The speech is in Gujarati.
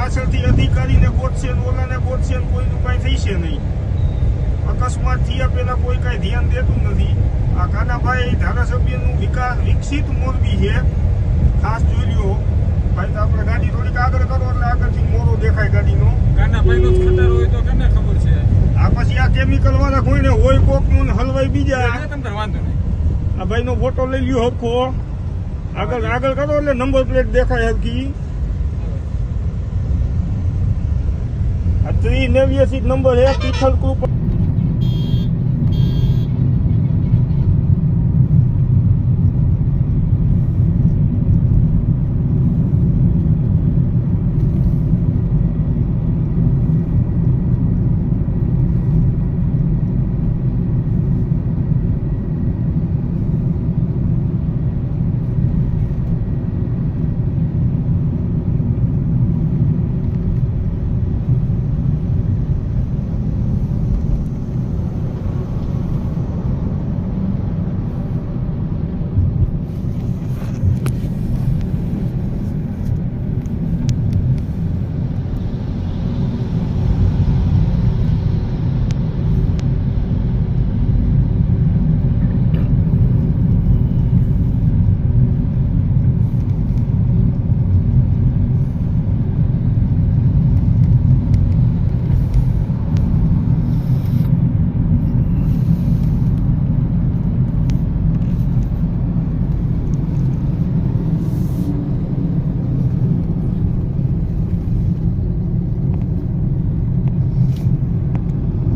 પાછળથી અધિકારીને ગોતશે ને ઓલાને ગોતશે ને કોઈનું કાંઈ થઈશે નહીં. અકસ્માત થયા પહેલાં કોઈ કાંઈ ધ્યાન દેતું નથી. આ કાનાભાઈ ધારાસભ્યનું વિકાસ વિકસિત મોરબી છે. ખાસ જોઈ લ્યો. ભાઈ તો આપણે ગાડી થોડીક આગળ કરો એટલે આગળથી મોરો દેખાય ગાડીનો. કાના ભાઈનો ખતર હોય તો કેને ખબર છે? આ પછી આ કેમિકલ વાળા કોઈને હોય કોકનું ને હલવાઈ બીજા. તમને વાંધો નહીં. આ ભાઈનો ફોટો લઈ લ્યો હરખો આગળ આગળ કરો એટલે નંબર પ્લેટ દેખાય હરખી. આ ત્રી નેવ્યાસી નંબર છે, તિથલ કૃપા